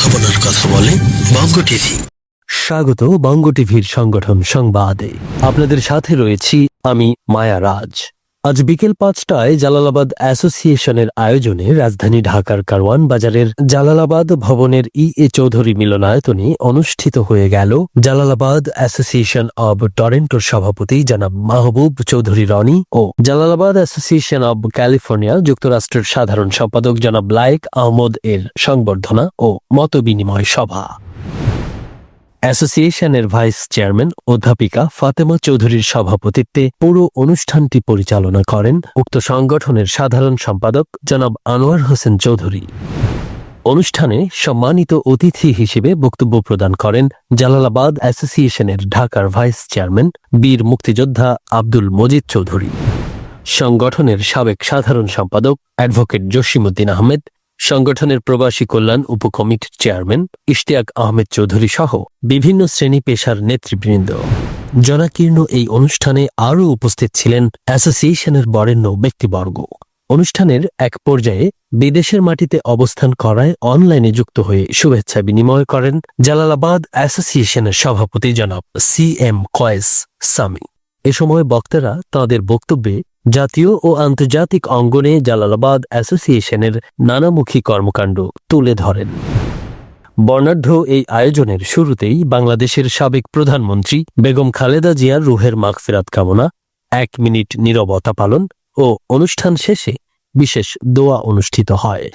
ভাবনার কথা বলে বঙ্গ টিভি। স্বাগত বঙ্গ টিভির সংগঠন সংবাদে। আপনাদের সাথে রয়েছি আমি মায়া রাজ। আজ বিকেল পাঁচটায় জালালাবাদ অ্যাসোসিয়েশনের আয়োজনে রাজধানী ঢাকার কারওয়ান বাজারের জালালাবাদ ভবনের ই. এ. চৌধুরী মিলনায়তনে অনুষ্ঠিত হয়ে গেল জালালাবাদ অ্যাসোসিয়েশন অব টরেন্টোর সভাপতি জনাব মাহবুব চৌধুরী রনি ও জালালাবাদ অ্যাসোসিয়েশন অব ক্যালিফোর্নিয়া যুক্তরাষ্ট্রের সাধারণ সম্পাদক জনাব লায়েক আহমদ এর সংবর্ধনা ও মতবিনিময় সভা। অ্যাসোসিয়েশনের ভাইস চেয়ারম্যান অধ্যাপিকা ফাতেমা চৌধুরীর সভাপতিত্বে পুরো অনুষ্ঠানটি পরিচালনা করেন উক্ত সংগঠনের সাধারণ সম্পাদক জনাব আনোয়ার হোসেন চৌধুরী। অনুষ্ঠানে সম্মানিত অতিথি হিসেবে বক্তব্য প্রদান করেন জালালাবাদ অ্যাসোসিয়েশনের ঢাকার ভাইস চেয়ারম্যান বীর মুক্তিযোদ্ধা আব্দুল মজিদ চৌধুরী। সংগঠনের সাবেক সাধারণ সম্পাদক অ্যাডভোকেট জসিমুদ্দিন আহমেদ সংগঠনের প্রবাসী কল্যাণ উপকমিটির চেয়ারম্যান ইশতিয়াক আহমেদ চৌধুরী সহ বিভিন্ন শ্রেণি পেশার নেতৃবৃন্দ। জনাকীর্ণ এই অনুষ্ঠানে আরও উপস্থিত ছিলেন অ্যাসোসিয়েশনের বরেণ্য ব্যক্তিবর্গ। অনুষ্ঠানের এক পর্যায়ে বিদেশের মাটিতে অবস্থান করায় অনলাইনে যুক্ত হয়ে শুভেচ্ছা বিনিময় করেন জালালাবাদ অ্যাসোসিয়েশনের সভাপতি জনাব সি এম কয়েস সামি। এ সময় বক্তারা তাদের বক্তব্যে জাতীয় ও আন্তর্জাতিক অঙ্গনে জালালাবাদ অ্যাসোসিয়েশনের নানামুখী কর্মকাণ্ড তুলে ধরেন। বর্ণাঢ্য এই আয়োজনের শুরুতেই বাংলাদেশের সাবেক প্রধানমন্ত্রী বেগম খালেদা জিয়ার রুহের মাগফিরাত কামনা, এক মিনিট নীরবতা পালন ও অনুষ্ঠান শেষে বিশেষ দোয়া অনুষ্ঠিত হয়।